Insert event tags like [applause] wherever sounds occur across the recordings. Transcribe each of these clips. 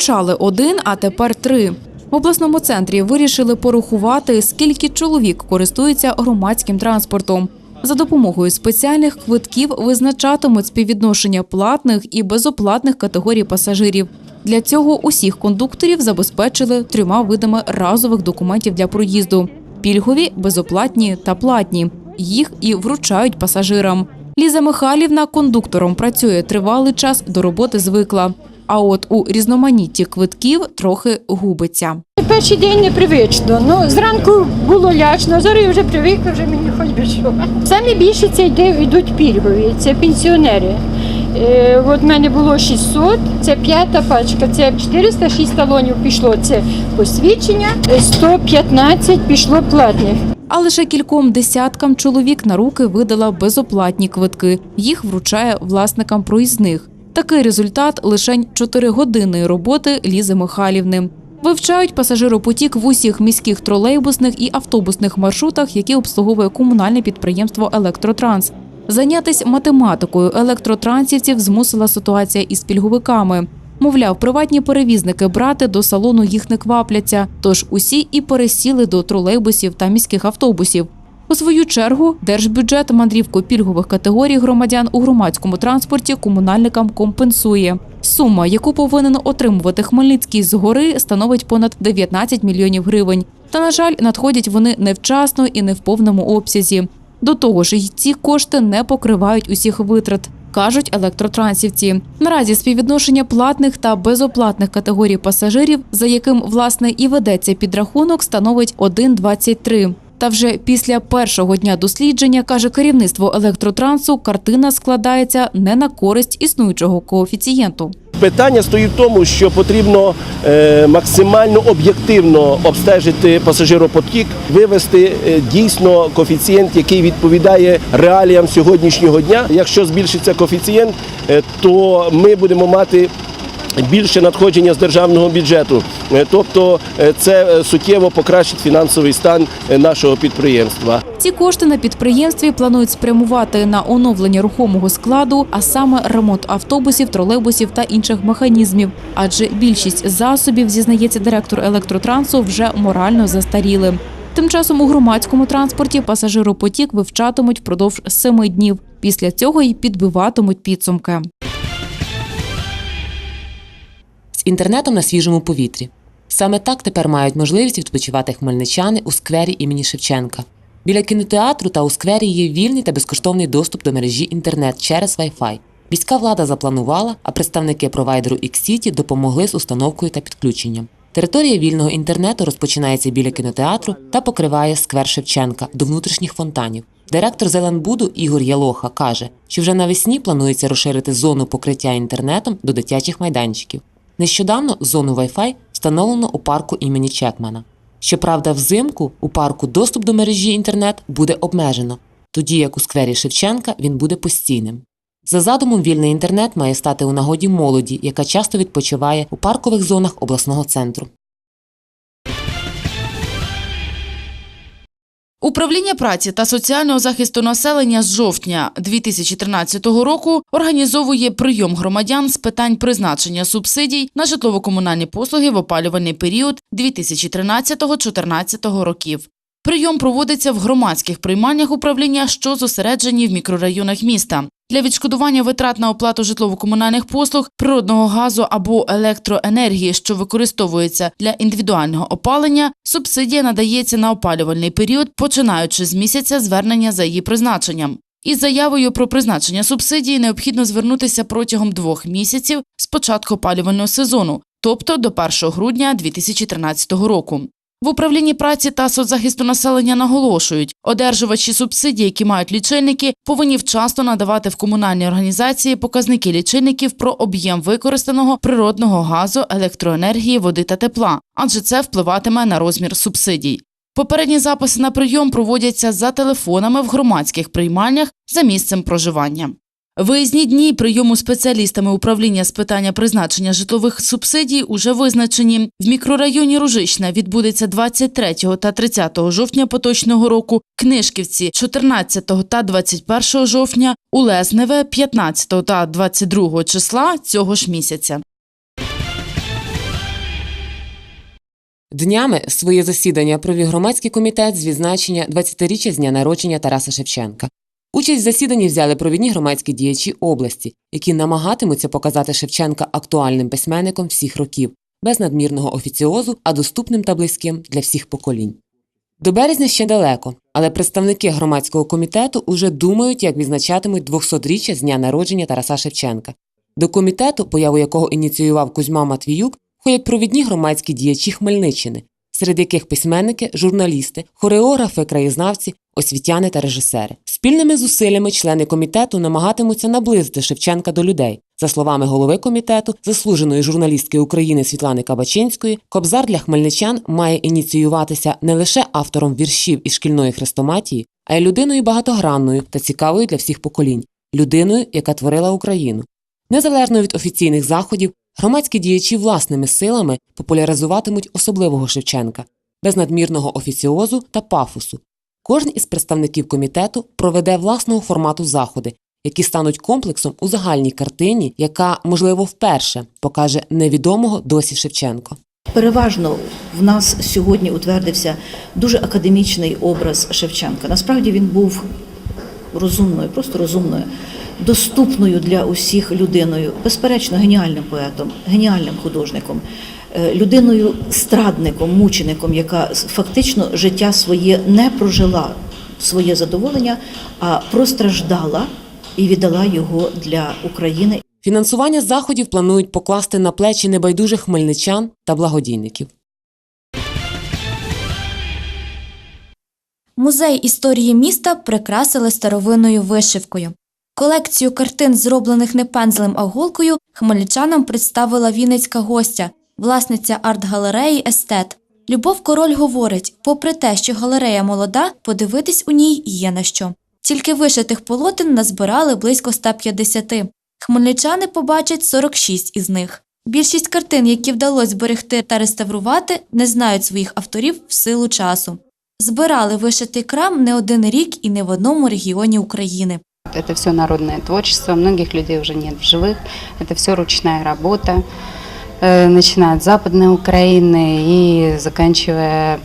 вручали один, а тепер три. В обласному центрі вирішили порахувати, скільки чоловік користується громадським транспортом. За допомогою спеціальних квитків визначатимуть співвідношення платних і безоплатних категорій пасажирів. Для цього усіх кондукторів забезпечили трьома видами разових документів для проїзду: пільгові, безоплатні та платні. Їх і вручають пасажирам. Ліза Михайлівна кондуктором працює тривалий час, до роботи звикла. А от у різноманітті квитків трохи губиться. Перший день непривично. Ну, зранку було лячно, зараз я вже привикла, вже мені хоч би що. Саме більше це йде, йдуть пільгові, це пенсіонери. Е, от в мене було 600, це п'ята пачка, це 406 талонів пішло, це посвідчення, е, 115 пішло платних. А лише кільком десяткам чоловік на руки видала безоплатні квитки. Їх вручає власникам проїзних. Такий результат лишень чотиригодинної роботи Лізи Михайлівни. Вивчають пасажиропотік в усіх міських тролейбусних і автобусних маршрутах, які обслуговує комунальне підприємство Електротранс. Зайнятись математикою електротрансівців змусила ситуація із пільговиками. Мовляв, приватні перевізники брати до салону їх не квапляться, тож усі і пересіли до тролейбусів та міських автобусів. У свою чергу держбюджет мандрівку пільгових категорій громадян у громадському транспорті комунальникам компенсує. Сума, яку повинен отримувати Хмельницький згори, становить понад 19 мільйонів гривень. Та на жаль, надходять вони невчасно і не в повному обсязі. До того ж, й ці кошти не покривають усіх витрат. Кажуть електротрансівці. Наразі співвідношення платних та безоплатних категорій пасажирів, за яким власне і ведеться підрахунок, становить 1,23. Та вже після першого дня дослідження, каже керівництво електротрансу, картина складається не на користь існуючого коефіцієнту. Питання стоїть в тому, що потрібно е, максимально об'єктивно обстежити пасажиропотік, вивести е, дійсно коефіцієнт, який відповідає реаліям сьогоднішнього дня. Якщо збільшиться коефіцієнт, е, то ми будемо мати більше надходження з державного бюджету. Е, Тобто е, це е, суттєво покращить фінансовий стан нашого підприємства. Ці кошти на підприємстві планують спрямувати на оновлення рухомого складу, а саме ремонт автобусів, тролейбусів та інших механізмів. Адже більшість засобів, зізнається директор електротрансу, вже морально застаріли. Тим часом у громадському транспорті пасажиропотік вивчатимуть впродовж семи днів. Після цього й підбиватимуть підсумки. З інтернетом на свіжому повітрі. Саме так тепер мають можливість відпочивати хмельничани у сквері імені Шевченка. Біля кінотеатру та у сквері є вільний та безкоштовний доступ до мережі інтернет через Wi-Fi. Міська влада запланувала, а представники провайдеру X-City допомогли з установкою та підключенням. Територія вільного інтернету розпочинається біля кінотеатру та покриває сквер Шевченка до внутрішніх фонтанів. Директор Зеленбуду Ігор Ялоха каже, що вже навесні планується розширити зону покриття інтернетом до дитячих майданчиків. Нещодавно зону Wi-Fi встановлено у парку імені Чекмана. Щоправда, взимку у парку доступ до мережі інтернет буде обмежено, тоді як у сквері Шевченка він буде постійним. За задумом, вільний інтернет має стати у нагоді молоді, яка часто відпочиває у паркових зонах обласного центру. Управління праці та соціального захисту населення з жовтня 2013 року організовує прийом громадян з питань призначення субсидій на житлово-комунальні послуги в опалювальний період 2013-2014 років. Прийом проводиться в громадських приймальнях управління, що зосереджені в мікрорайонах міста. Для відшкодування витрат на оплату житлово-комунальних послуг, природного газу або електроенергії, що використовується для індивідуального опалення, субсидія надається на опалювальний період, починаючи з місяця звернення за її призначенням. Із заявою про призначення субсидії необхідно звернутися протягом двох місяців з початку опалювального сезону, тобто до 1 грудня 2013 року. В управлінні праці та соцзахисту населення наголошують, одержувачі субсидій, які мають лічильники, повинні вчасно надавати в комунальні організації показники лічильників про об'єм використаного природного газу, електроенергії, води та тепла, адже це впливатиме на розмір субсидій. Попередні записи на прийом проводяться за телефонами в громадських приймальнях за місцем проживання. Виїзні дні прийому спеціалістами управління з питання призначення житлових субсидій уже визначені. В мікрорайоні Ружична відбудеться 23 та 30 жовтня поточного року, Книжківці 14 та 21 жовтня, у Лезневе 15 та 22 числа цього ж місяця. Днями своє засідання провів громадський комітет з відзначення 20-річчя з дня народження Тараса Шевченка. Участь в засіданні взяли провідні громадські діячі області, які намагатимуться показати Шевченка актуальним письменником всіх років, без надмірного офіціозу, а доступним та близьким для всіх поколінь. До березня ще далеко, але представники громадського комітету уже думають, як відзначатимуть 200-річчя з дня народження Тараса Шевченка. До комітету, появу якого ініціював Кузьма Матвіюк, входять провідні громадські діячі Хмельниччини, серед яких письменники, журналісти, хореографи, краєзнавці, освітяни та режисери. Спільними зусиллями члени комітету намагатимуться наблизити Шевченка до людей. За словами голови комітету, заслуженої журналістки України Світлани Кабачинської, Кобзар для хмельничан має ініціюватися не лише автором віршів і шкільної хрестоматії, а й людиною багатогранною та цікавою для всіх поколінь, людиною, яка творила Україну. Незалежно від офіційних заходів, громадські діячі власними силами популяризуватимуть особливого Шевченка, без надмірного офіціозу та пафосу. Кожен із представників комітету проведе власного формату заходи, які стануть комплексом у загальній картині, яка, можливо, вперше покаже невідомого досі Шевченко. Переважно в нас сьогодні утвердився дуже академічний образ Шевченка. Насправді він був розумною, просто розумною, доступною для усіх людиною, безперечно, геніальним поетом, геніальним художником, людиною страдником, мучеником, яка фактично життя своє не прожила своє задоволення, а простраждала і віддала його для України Фінансування заходів планують покласти на плечі небайдужих хмельничан та благодійників. Музей історії міста прикрасили старовинною вишивкою. Колекцію картин, зроблених не пензлем, а голкою, хмельничанам представила вінницька гостя, власниця арт-галереї Естет. Любов Король говорить: попри те, що галерея молода, подивитись у ній є на що. Тільки вишитих полотен назбирали близько 150. Хмельничани побачать 46 із них. Більшість картин, які вдалося зберегти та реставрувати, не знають своїх авторів в силу часу. Збирали вишитий крам не один рік і не в одному регіоні України. Это все народное творчество, многих людей уже нет в живых. Это все ручная работа, э, начиная от Западной Украины и заканчивая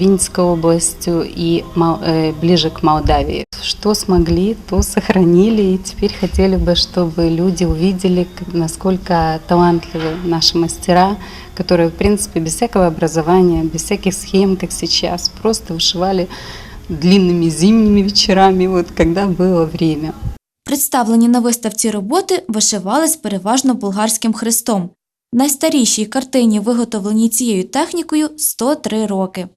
Винницкой областью и Мал- э, ближе к Молдавии. Что смогли, то сохранили. И теперь хотели бы, чтобы люди увидели, к- насколько талантливы наши мастера, которые, в принципе, без всякого образования, без всяких схем, как сейчас, просто вышивали длинными зимними вечерами, вот когда было время. Представлені на виставці роботи вишивались переважно болгарським хрестом. Найстарішій картині, виготовленій цією технікою, 103 роки.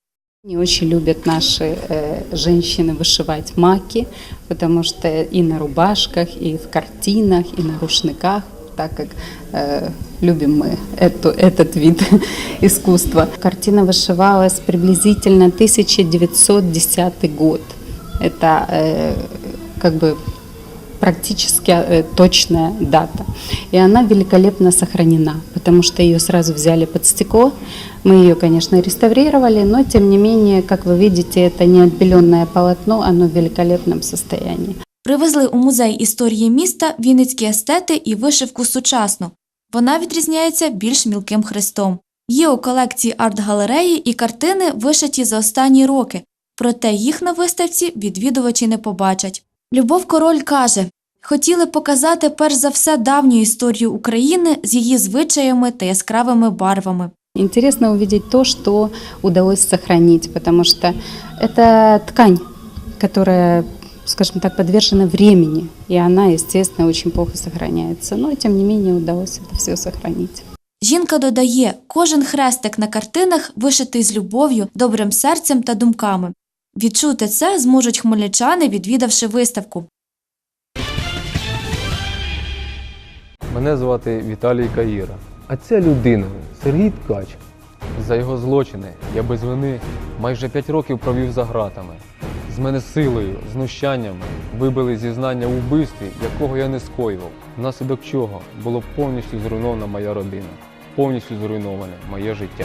Не очень любят наши э, женщины вышивать маки, потому что и на рубашках, и в картинах, и на рушниках, так как э, любим мы эту, этот вид [laughs] искусства. Картина вышивалась приблизительно 1910 год. Это э, как бы практически э, точная дата. И она великолепно сохранена, потому что ее сразу взяли под стекло. Мы ее, конечно, реставрировали, но тем не менее, как вы видите, это не отбеленное полотно, оно в великолепном состоянии. Привезли у музей історії міста вінницькі естети і вишивку сучасну. Вона відрізняється більш мілким хрестом. Є у колекції арт-галереї і картини, вишиті за останні роки, проте їх на виставці відвідувачі не побачать. Любов Король каже: хотіли показати перш за все давню історію України з її звичаями та яскравими барвами. Интересно увидеть то, что удалось сохранить, потому что это ткань, которая, скажем так, подвержена времени, и она, естественно, очень плохо сохраняется. Но, тем не менее, удалось это все сохранить. Жінка додає, кожен хрестик на картинах вишитий з любов'ю, добрим серцем та думками. Відчути це зможуть хмельничани, відвідавши виставку. Мене звати Віталій Каїра. А ця людина Сергій Ткач. За його злочини я без вини майже 5 років провів за ґратами. З мене силою, знущаннями вибили зізнання у вбивстві, якого я не скоював, внаслідок чого було повністю зруйнована моя родина, повністю зруйноване моє життя.